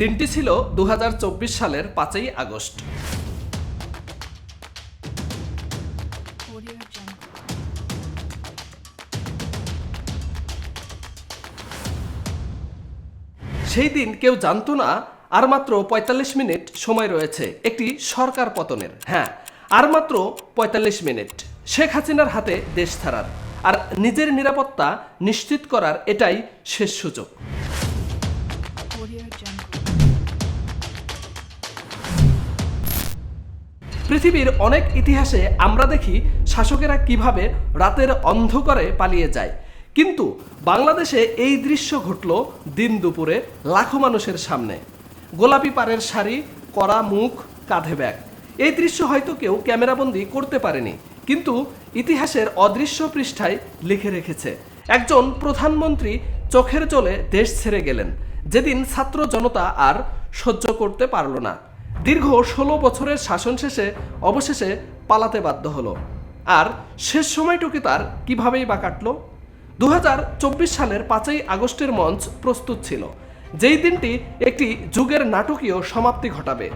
দিনটি ছিল দু হাজার চব্বিশ সালের পাঁচই আগস্ট। সেই দিন কেউ জানতো না, আর মাত্র পঁয়তাল্লিশ মিনিট সময় রয়েছে একটি সরকার পতনের। হ্যাঁ আর মাত্র পঁয়তাল্লিশ মিনিট। শেখ হাসিনার হাতে দেশ ছাড়ার, আর নিজের নিরাপত্তা নিশ্চিত করার এটাই শেষ সুযোগ। পৃথিবীর অনেক ইতিহাসে আমরা দেখি শাসকেরা কীভাবে রাতের অন্ধকারে পালিয়ে যায়। কিন্তু বাংলাদেশে এই দৃশ্য ঘটল দিন দুপুরে লাখো মানুষের সামনে। গোলাপি পাড়ের শাড়ি, কড়া মুখ, কাঁধে ব্যাগ। এই দৃশ্য হয়তো কেউ ক্যামেরাবন্দি করতে পারেনি, কিন্তু ইতিহাসের অদৃশ্য পৃষ্ঠায় লিখে রেখেছে। একজন প্রধানমন্ত্রী চোখের জলে দেশ ছেড়ে গেলেন। যেদিন ছাত্র জনতা আর সহ্য করতে পারল না দীর্ঘ ষোলো বছরের শাসন শেষে অবশেষে পালাতে বাধ্য হলো। আর শেষ সময়টুকু তার কিভাবেই বা কাটল? দু হাজার চব্বিশ সালের পাঁচই আগস্টের মঞ্চ প্রস্তুত ছিল। যেই দিনটি একটি যুগের নাটকীয় সমাপ্তি ঘটাবে।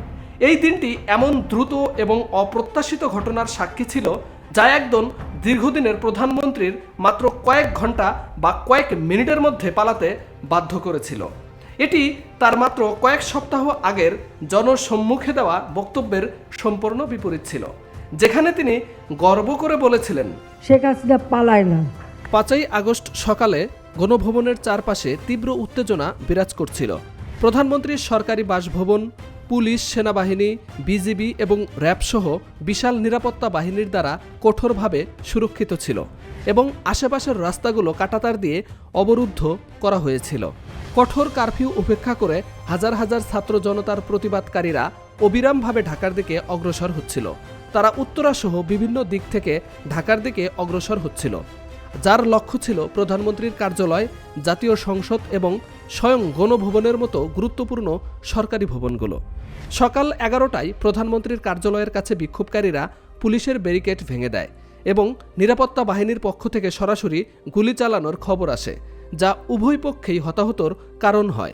এই দিনটি এমন দ্রুত এবং অপ্রত্যাশিত ঘটনার সাক্ষী ছিল, যা একজন দীর্ঘদিনের প্রধানমন্ত্রীর মাত্র কয়েক ঘণ্টা বা কয়েক মিনিটের মধ্যে পালাতে বাধ্য করেছিল। এটি তার মাত্র কয়েক সপ্তাহ আগের জনসম্মুখে দেওয়া বক্তব্যের সম্পূর্ণ বিপরীত ছিল যেখানে তিনি গর্ব করে বলেছিলেন শেখ হাসিনা পালায় না। পাঁচই আগস্ট সকালে গণভবনের চারপাশে তীব্র উত্তেজনা বিরাজ করছিল। প্রধানমন্ত্রীর সরকারি বাসভবন পুলিশ সেনাবাহিনী বিজিবি এবং র্যাবসহ বিশাল নিরাপত্তা বাহিনীর দ্বারা কঠোরভাবে সুরক্ষিত ছিল এবং আশেপাশের রাস্তাগুলো কাটাতার দিয়ে অবরুদ্ধ করা হয়েছিল। কঠোর কারফিউ উপেক্ষা করে হাজার হাজার ছাত্র জনতার প্রতিবাদকারীরা অবিরামভাবে ঢাকার দিকে অগ্রসর হচ্ছিল। তারা উত্তরাসহ বিভিন্ন দিক থেকে ঢাকার দিকে অগ্রসর হচ্ছিল। যার লক্ষ্য ছিল প্রধানমন্ত্রীর কার্যালয়, জাতীয় সংসদ এবং স্বয়ং গণভবনের মতো গুরুত্বপূর্ণ সরকারি ভবনগুলো। সকাল এগারোটায় প্রধানমন্ত্রীর কার্যালয়ের কাছে বিক্ষোভকারীরা পুলিশের ব্যারিকেড ভেঙে দেয় এবং নিরাপত্তা বাহিনীর পক্ষ থেকে সরাসরি গুলি চালানোর খবর আসে। যা উভয় পক্ষেই হতাহতর কারণ হয়।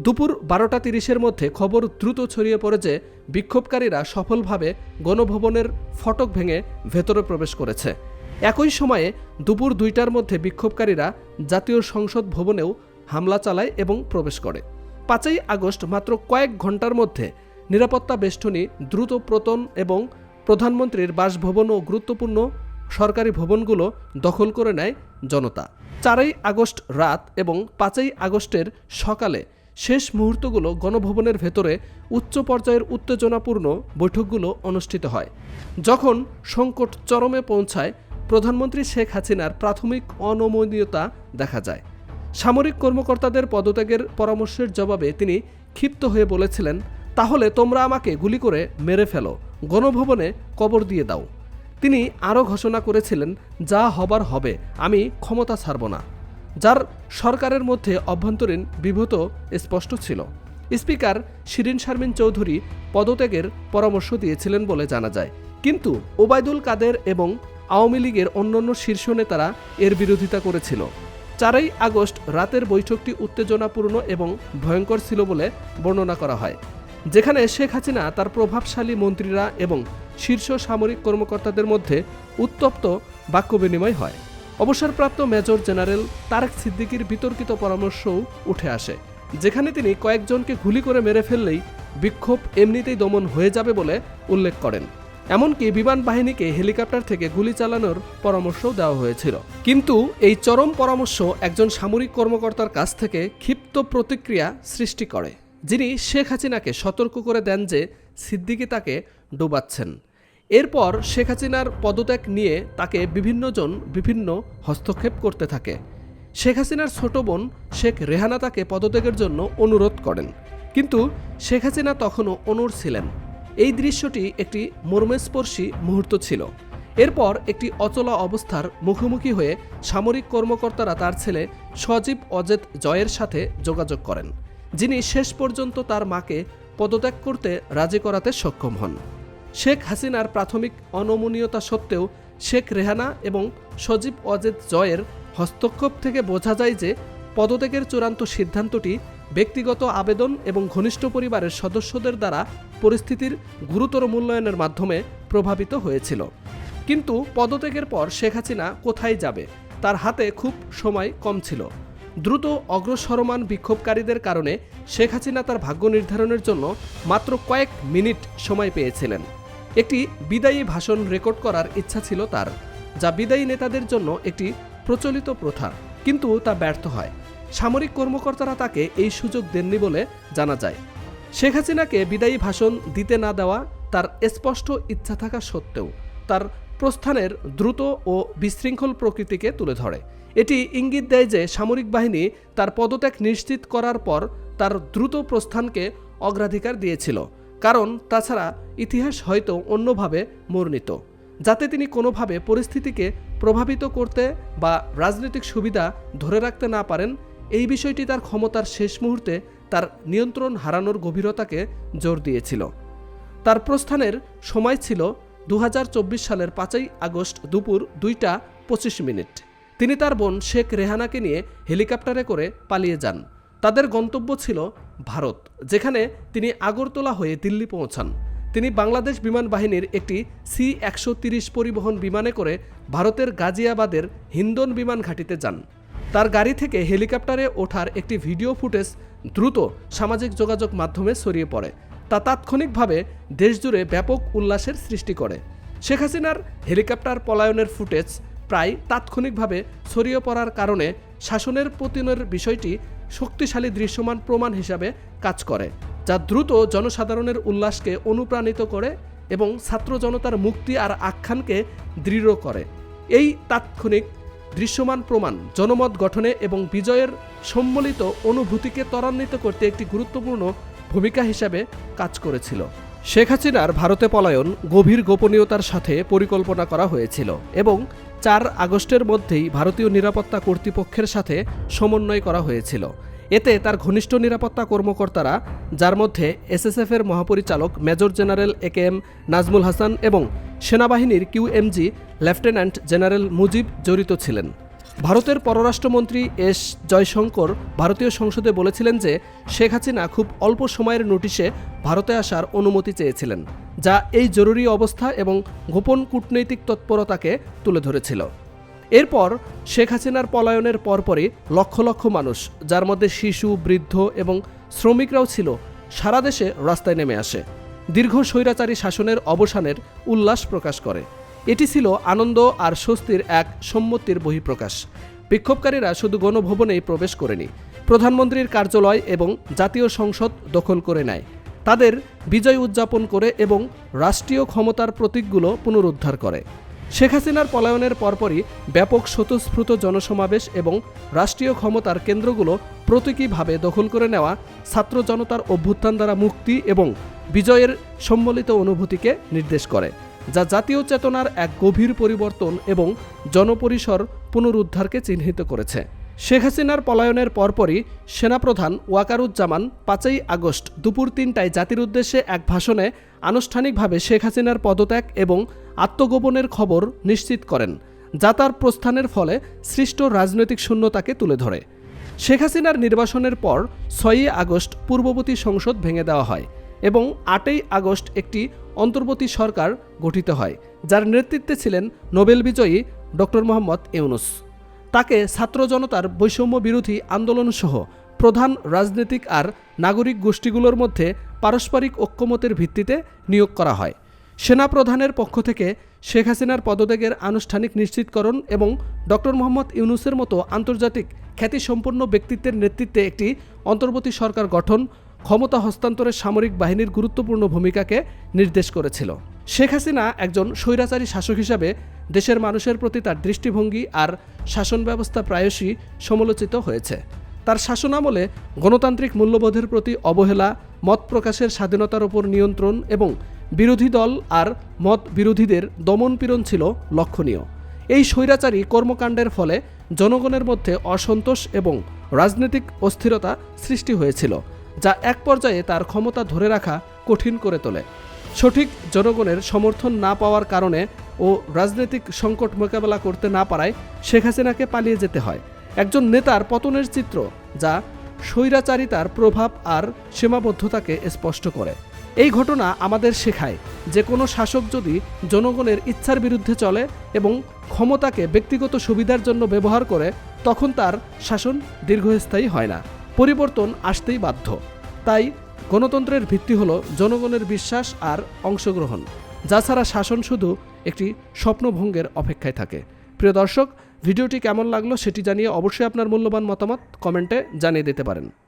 দুপুর বারোটা তিরিশের মধ্যে খবর দ্রুত ছড়িয়ে পড়ে যে, বিক্ষোভকারীরা সফলভাবে গণভবনের ফটক ভেঙে ভেতরে প্রবেশ করেছে। একই সময়ে দুপুর দুইটার মধ্যে বিক্ষোভকারীরা জাতীয় সংসদ ভবনেও হামলা চালায় এবং প্রবেশ করে। পাঁচই আগস্ট মাত্র কয়েক ঘণ্টার মধ্যে নিরাপত্তা বেষ্টনী দ্রুত প্রতন এবং প্রধানমন্ত্রীর বাসভবন ও গুরুত্বপূর্ণ সরকারি ভবনগুলো দখল করে নেয় জনতা। চারই আগস্ট রাত এবং পাঁচই আগস্টের সকালে শেষ মুহূর্তগুলো গণভবনের ভেতরে উচ্চ পর্যায়ের উত্তেজনাপূর্ণ বৈঠকগুলো অনুষ্ঠিত হয়। যখন সংকট চরমে পৌঁছায়, প্রধানমন্ত্রী শেখ হাসিনার প্রাথমিক অনমনীয়তা দেখা যায়। সামরিক কর্মকর্তাদের পদত্যাগের পরামর্শের জবাবে তিনি ক্ষিপ্ত হয়ে বলেছিলেন, তাহলে তোমরা আমাকে গুলি করে মেরে ফেলো। গণভবনে কবর দিয়ে দাও। তিনি আরও ঘোষণা করেছিলেন, যা হবার হবে, আমি ক্ষমতা ছাড়ব না। যার সরকারের মধ্যে অভ্যন্তরীণ বিভূত স্পষ্ট ছিল। স্পিকার শিরিন শারমিন চৌধুরী পদত্যাগের পরামর্শ দিয়েছিলেন বলে জানা যায়। কিন্তু ওবায়দুল কাদের এবং আওয়ামী লীগের অন্যান্য শীর্ষ নেতারা এর বিরোধিতা করেছিল। চারই আগস্ট রাতের বৈঠকটি উত্তেজনাপূর্ণ এবং ভয়ঙ্কর ছিল বলে বর্ণনা করা হয়। যেখানে শেখ হাসিনা তার প্রভাবশালী মন্ত্রীরা এবং শীর্ষ সামরিক কর্মকর্তাদের মধ্যে উত্তপ্ত বাক্য বিনিময় হয়। অবসরপ্রাপ্ত মেজর জেনারেল তারেক সিদ্দিকির বিতর্কিত পরামর্শও উঠে আসে, যেখানে তিনি কয়েকজনকে গুলি করে মেরে ফেললেই বিক্ষোভ এমনিতেই দমন হয়ে যাবে বলে উল্লেখ করেন। এমনকি বিমান বাহিনীকে হেলিকপ্টার থেকে গুলি চালানোর পরামর্শও দেওয়া হয়েছিল। কিন্তু এই চরম পরামর্শ একজন সামরিক কর্মকর্তার কাছ থেকে ক্ষিপ্ত প্রতিক্রিয়া সৃষ্টি করে। যিনি শেখ হাসিনাকে সতর্ক করে দেন যে সিদ্দিকি তাকে ডোবাচ্ছেন। এরপর শেখ হাসিনার পদত্যাগ নিয়ে তাকে বিভিন্নজন বিভিন্ন হস্তক্ষেপ করতে থাকে। শেখ হাসিনার ছোট বোন শেখ রেহানা তাকে পদত্যাগের জন্য অনুরোধ করেন। কিন্তু শেখ হাসিনা তখনও অনুর ছিলেন। এই দৃশ্যটি একটি মর্মস্পর্শী মুহূর্ত ছিল। এরপর একটি অচলা অবস্থার মুখোমুখি হয়ে সামরিক কর্মকর্তারা তার ছেলে সজীব অজেদ জয়ের সাথে যোগাযোগ করেন। যিনি শেষ পর্যন্ত তার মাকে পদত্যাগ করতে রাজি করাতে সক্ষম হন। শেখ হাসিনার প্রাথমিক অনমনীয়তা সত্ত্বেও শেখ রেহানা এবং সজীব অজেদ জয়ের হস্তক্ষেপ থেকে বোঝা যায় যে পদত্যাগের চূড়ান্ত সিদ্ধান্তটি ব্যক্তিগত আবেদন এবং ঘনিষ্ঠ পরিবারের সদস্যদের দ্বারা পরিস্থিতির গুরুতর মূল্যায়নের মাধ্যমে প্রভাবিত হয়েছিল। কিন্তু পদত্যাগের পর শেখ হাসিনা কোথায় যাবে? তার হাতে খুব সময় কম ছিল। দ্রুত অগ্রসরমান বিক্ষোভকারীদের কারণে শেখ হাসিনা তার ভাগ্য নির্ধারণের জন্য মাত্র কয়েক মিনিট সময় পেয়েছিলেন। একটি বিদায়ী ভাষণ রেকর্ড করার ইচ্ছা ছিল তার, যা বিদায়ী নেতাদের জন্য একটি প্রচলিত প্রথা, কিন্তু তা ব্যর্থ হয়। সামরিক কর্মকর্তারা তাকে এই সুযোগ দেননি বলে জানা যায়। শেখ হাসিনাকে বিদায়ী ভাষণ দিতে না দেওয়া তার স্পষ্ট ইচ্ছা থাকা সত্ত্বেও তার প্রস্থানের দ্রুত ও বিশৃঙ্খল প্রকৃতিকে তুলে ধরে। এটি ইঙ্গিত দেয় যে সামরিক বাহিনী তার পদত্যাগ নিশ্চিত করার পর তার দ্রুত প্রস্থানকে অগ্রাধিকার দিয়েছিল। কারণ তাছাড়া ইতিহাস হয়তো অন্যভাবে বর্ণিত যাতে তিনি কোনোভাবে পরিস্থিতিকে প্রভাবিত করতে বা রাজনৈতিক সুবিধা ধরে রাখতে না পারেন, এই বিষয়টি তার ক্ষমতার শেষ মুহূর্তে তার নিয়ন্ত্রণ হারানোর গভীরতাকে জোর দিয়েছিল। তার প্রস্থানের সময় ছিল দু হাজার চব্বিশ সালের পাঁচই আগস্ট দুপুর দুইটা পঁচিশ মিনিট। তিনি তার বোন শেখ রেহানাকে নিয়ে হেলিকপ্টারে করে পালিয়ে যান। তাদের গন্তব্য ছিল ভারত, যেখানে তিনি আগরতলা হয়ে দিল্লি পৌঁছান। তিনি বাংলাদেশ বিমান বাহিনীর একটি সি একশো পরিবহন বিমানে করে ভারতের গাজিয়াবাদের হিন্দন বিমান ঘাঁটিতে যান। তার গাড়ি থেকে হেলিকপ্টারে ওঠার একটি ভিডিও ফুটেজ দ্রুত সামাজিক যোগাযোগ মাধ্যমে ছড়িয়ে পড়ে। তাৎক্ষণিকভাবে দেশজুড়ে ব্যাপক উল্লাসের সৃষ্টি করে। শেখ হাসিনার হেলিকপ্টার পলায়নের ফুটেজ প্রায় তাৎক্ষণিকভাবে ছড়িয়ে পড়ার কারণে শাসনের পতনের বিষয়টি শক্তিশালী দৃশ্যমান প্রমাণ হিসাবে কাজ করে, যা দ্রুত জনসাধারণের উল্লাসকে অনুপ্রাণিত করে এবং ছাত্র জনতার মুক্তি আর আখ্যানকে দৃঢ় করে। এই তাৎক্ষণিক দৃশ্যমান প্রমাণ জনমত গঠনে এবং বিজয়ের সম্মিলিত অনুভূতিকে ত্বরান্বিত করতে একটি গুরুত্বপূর্ণ ভূমিকা হিসাবে কাজ করেছিল। শেখ হাসিনার ভারতে পলায়ন গভীর গোপনীয়তার সাথে পরিকল্পনা করা হয়েছিল এবং চার আগস্টের মধ্যেই ভারতীয় নিরাপত্তা কর্তৃপক্ষের সাথে সমন্বয় করা হয়েছিল। এতে তার ঘনিষ্ঠ নিরাপত্তা কর্মকর্তারা, যার মধ্যে এসএসএফের মহাপরিচালক major general A K M Nazmul Hasan এবং সেনাবাহিনীর কিউএমজি লেফটেন্যান্ট জেনারেল মুজিব জড়িত ছিলেন। ভারতের পররাষ্ট্রমন্ত্রী এস জয়শঙ্কর ভারতীয় সংসদে বলেছিলেন যে শেখ হাসিনা খুব অল্প সময়ের নোটিশে ভারতে আসার অনুমতি চেয়েছিলেন, যা এই জরুরি অবস্থা এবং গোপন কূটনৈতিক তৎপরতাকে তুলে ধরেছিল। এরপর শেখ হাসিনার পলায়নের পরপরই লক্ষ লক্ষ মানুষ, যার মধ্যে শিশু, বৃদ্ধ এবং শ্রমিকরাও ছিল, সারা দেশে রাস্তায় নেমে আসে। দীর্ঘ স্বৈরাচারী শাসনের অবসানের উল্লাস প্রকাশ করে। এটি ছিল আনন্দ আর স্বস্তির এক সম্মতির বহিঃপ্রকাশ। বিক্ষোভকারীরা শুধু গণভবনেই প্রবেশ করেনি। প্রধানমন্ত্রীর কার্যালয় এবং জাতীয় সংসদ দখল করে নেয়। তাদের বিজয় উদযাপন করে এবং রাষ্ট্রীয় ক্ষমতার প্রতীকগুলো পুনরুদ্ধার করে। শেখ হাসিনার পলায়নের পরপরই ব্যাপক স্বতঃস্ফূর্ত জনসমাবেশ এবং রাষ্ট্রীয় ক্ষমতার কেন্দ্রগুলো প্রতীকীভাবে দখল করে নেওয়া ছাত্র জনতার অভ্যুত্থান দ্বারা মুক্তি এবং বিজয়ের সম্মিলিত অনুভূতিকে নির্দেশ করে। যা জাতীয় চেতনার এক গভীর পরিবর্তন এবং জনপরিসর পুনরুদ্ধারকে চিহ্নিত করেছে। শেখ হাসিনার পলায়নের পরপরই সেনাপ্রধান ওয়াকারুজ্জামান পাঁচই আগস্ট দুপুর তিনটায় জাতির উদ্দেশ্যে এক ভাষণে আনুষ্ঠানিকভাবে শেখ হাসিনার পদত্যাগ এবং আত্মগোপনের খবর নিশ্চিত করেন, যা তার প্রস্থানের ফলে সৃষ্ট রাজনৈতিক শূন্যতাকে তুলে ধরে। শেখ হাসিনার নির্বাসনের পর ছয়ই আগস্ট পূর্ববর্তী সংসদ ভেঙে দেওয়া হয় এবং আটই আগস্ট একটি অন্তর্বর্তী সরকার গঠিত হয়, যার নেতৃত্বে ছিলেন নোবেল বিজয়ী ডক্টর মোহাম্মদ ইউনুস। তাকে ছাত্র জনতার বৈষম্য বিরোধী আন্দোলনসহ প্রধান রাজনৈতিক আর নাগরিক গোষ্ঠীগুলোর মধ্যে পারস্পরিক ঐক্যমতের ভিত্তিতে নিয়োগ করা হয়। সেনাপ্রধানের পক্ষ থেকে শেখ হাসিনার পদত্যাগের আনুষ্ঠানিক নিশ্চিতকরণ এবং ডক্টর মোহাম্মদ ইউনুসের মতো আন্তর্জাতিক খ্যাতিসম্পন্ন ব্যক্তিত্বের নেতৃত্বে একটি অন্তর্বর্তী সরকার গঠন ক্ষমতা হস্তান্তরের সামরিক বাহিনীর গুরুত্বপূর্ণ ভূমিকাকে নির্দেশ করেছিল। শেখ হাসিনা একজন স্বৈরাচারী শাসক হিসাবে দেশের মানুষের প্রতি তার দৃষ্টিভঙ্গি আর শাসন ব্যবস্থা প্রায়শই সমালোচিত হয়েছে। তার শাসনামলে গণতান্ত্রিক মূল্যবোধের প্রতি অবহেলা, মত প্রকাশের স্বাধীনতার ওপর নিয়ন্ত্রণ এবং বিরোধী দল আর মত বিরোধীদের দমনপীড়ন ছিল লক্ষণীয়। এই স্বৈরাচারী কর্মকাণ্ডের ফলে জনগণের মধ্যে অসন্তোষ এবং রাজনৈতিক অস্থিরতা সৃষ্টি হয়েছিল। যা এক পর্যায়ে তার ক্ষমতা ধরে রাখা কঠিন করে তোলে। সঠিক জনগণের সমর্থন না পাওয়ার কারণে ও রাজনৈতিক সংকট মোকাবেলা করতে না পারায় শেখ হাসিনাকে পালিয়ে যেতে হয়। একজন নেতার পতনের চিত্র, যা স্বৈরাচারিতার প্রভাব আর সীমাবদ্ধতাকে স্পষ্ট করে। এই ঘটনা আমাদের শেখায় যে কোনো শাসক যদি জনগণের ইচ্ছার বিরুদ্ধে চলে এবং ক্ষমতাকে ব্যক্তিগত সুবিধার জন্য ব্যবহার করে, তখন তার শাসন দীর্ঘস্থায়ী হয় না। পরিবর্তন আসতেই বাধ্য। তাই গণতন্ত্রের ভিত্তি হলো জনগণের বিশ্বাস আর অংশগ্রহণ। যা ছাড়া শাসন শুধু একটি স্বপ্নভঙ্গের অপেক্ষায় থাকে। প্রিয় দর্শক, ভিডিওটি কেমন লাগল সেটি জানিয়ে অবশ্যই আপনার মূল্যবান মতামত কমেন্টে জানিয়ে দিতে পারেন।